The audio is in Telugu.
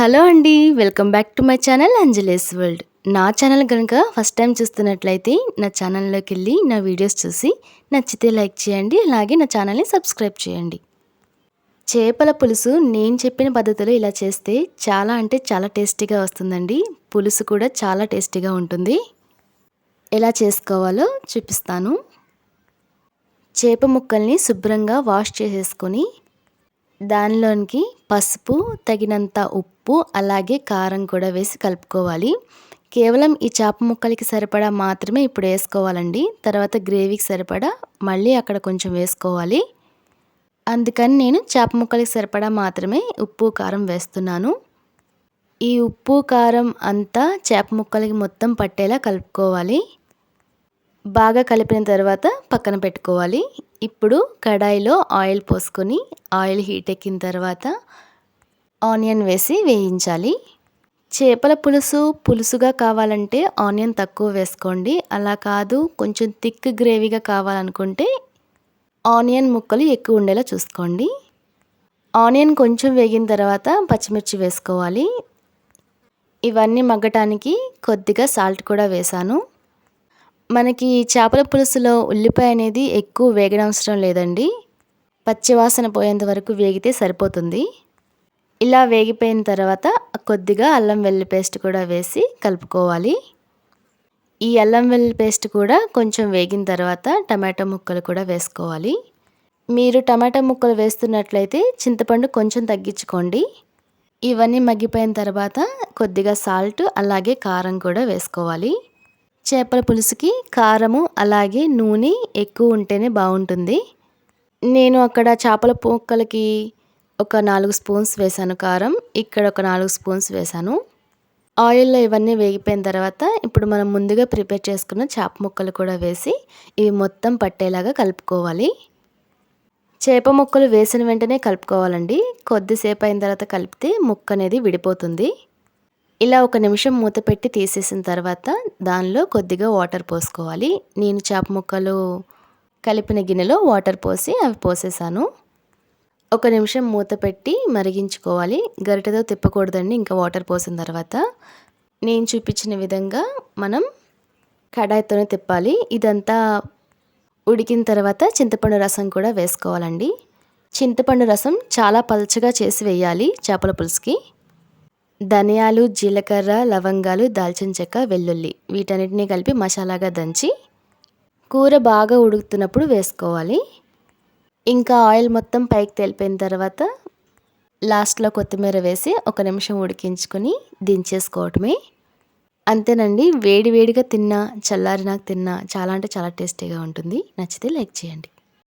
హలో అండి welcome back to my channel Anjali's world. నా ఛానల్ కనుక ఫస్ట్ టైం చూస్తున్నట్లయితే నా ఛానల్లోకి వెళ్ళి నా వీడియోస్ చూసి నచ్చితే లైక్ చేయండి అలాగే నా ఛానల్ని సబ్స్క్రైబ్ చేయండి. చేపల పులుసు నేను చెప్పిన పద్ధతిలో ఇలా చేస్తే చాలా అంటే చాలా టేస్టీగా వస్తుందండి. పులుసు కూడా చాలా టేస్టీగా ఉంటుంది. ఎలా చేసుకోవాలో చూపిస్తాను. చేప ముక్కల్ని శుభ్రంగా వాష్ చేసేసుకొని దానిలోనికి పసుపు తగినంత ఉప్పు అలాగే కారం కూడా వేసి కలుపుకోవాలి. కేవలం ఈ చేప ముక్కలకి సరిపడా మాత్రమే ఇప్పుడు వేసుకోవాలండి. తర్వాత గ్రేవీకి సరిపడా మళ్ళీ అక్కడ కొంచెం వేసుకోవాలి. అందుకని నేను చేప ముక్కలకి సరిపడా మాత్రమే ఉప్పు కారం వేస్తున్నాను. ఈ ఉప్పు కారం అంతా చేప ముక్కలకి మొత్తం పట్టేలా కలుపుకోవాలి. బాగా కలిపిన తర్వాత పక్కన పెట్టుకోవాలి. ఇప్పుడు కడాయిలో ఆయిల్ పోసుకొని ఆయిల్ హీట్ ఎక్కిన తర్వాత ఆనియన్ వేసి వేయించాలి. చేపల పులుసు పులుసుగా కావాలంటే ఆనియన్ తక్కువ వేసుకోండి. అలా కాదు కొంచెం థిక్ గ్రేవీగా కావాలనుకుంటే ఆనియన్ ముక్కలు ఎక్కువ ఉండేలా చూసుకోండి. ఆనియన్ కొంచెం వేగిన తర్వాత పచ్చిమిర్చి వేసుకోవాలి. ఇవన్నీ మగ్గటానికి కొద్దిగా సాల్ట్ కూడా వేశాను మనకి చేపల పులుసులో ఉల్లిపాయ అనేది ఎక్కువ వేగనవసరం లేదండి. పచ్చివాసన పోయేంత వరకు వేగితే సరిపోతుంది. ఇలా వేగిపోయిన తర్వాత కొద్దిగా అల్లం వెల్లి పేస్ట్ కూడా వేసి కలుపుకోవాలి. ఈ అల్లం వెల్లి పేస్ట్ కూడా కొంచెం వేగిన తర్వాత టమాటో ముక్కలు కూడా వేసుకోవాలి. మీరు టమాటా ముక్కలు వేస్తున్నట్లయితే చింతపండు కొంచెం తగ్గించుకోండి. ఇవన్నీ మగ్గిపోయిన తర్వాత కొద్దిగా సాల్ట్ అలాగే కారం కూడా వేసుకోవాలి. చేపల పులుసుకి కారము అలాగే నూనె ఎక్కువ ఉంటేనే బాగుంటుంది. నేను అక్కడ చేపల ముక్కలకి ఒక నాలుగు స్పూన్స్ వేసాను కారం. ఇక్కడ ఒక నాలుగు స్పూన్స్ వేసాను ఆయిల్లో ఇవన్నీ వేగిపోయిన తర్వాత ఇప్పుడు మనం ముందుగా ప్రిపేర్ చేసుకున్న చేప ముక్కలు కూడా వేసి ఇవి మొత్తం పట్టేలాగా కలుపుకోవాలి. చేప ముక్కలు వేసిన వెంటనే కలుపుకోవాలండి. కొద్దిసేపు అయిన తర్వాత కలిపితే ముక్క అనేది విడిపోతుంది. ఇలా ఒక నిమిషం మూత పెట్టి తీసేసిన తర్వాత దానిలో కొద్దిగా వాటర్ పోసుకోవాలి. నేను చేప ముక్కలు కలిపిన గిన్నెలో వాటర్ పోసి అవి పోసేసాను. ఒక నిమిషం మూత పెట్టి మరిగించుకోవాలి. గరిటెతో తిప్పకూడదండి ఇంకా వాటర్ పోసిన తర్వాత. నేను చూపించిన విధంగా మనం కడాయితోనే తిప్పాలి. ఇదంతా ఉడికిన తర్వాత చింతపండు రసం కూడా వేసుకోవాలండి. చింతపండు రసం చాలా పల్చగా చేసి వేయాలి చేపల పులుసుకి. ధనియాలు జీలకర్ర లవంగాలు దాల్చిన చెక్క వెల్లుల్లి వీటన్నిటిని కలిపి మసాలాగా దంచి కూర బాగా ఉడుకుతున్నప్పుడు వేసుకోవాలి. ఇంకా ఆయిల్ మొత్తం పైకి తెలిపిన తర్వాత లాస్ట్లో కొత్తిమీర వేసి ఒక నిమిషం ఉడికించుకొని దించేసుకోవటమే. అంతేనండి వేడి వేడిగా తిన్నా చల్లారినాక తిన్నా చాలా అంటే చాలా టేస్టీగా ఉంటుంది. నచ్చితే లైక్ చేయండి.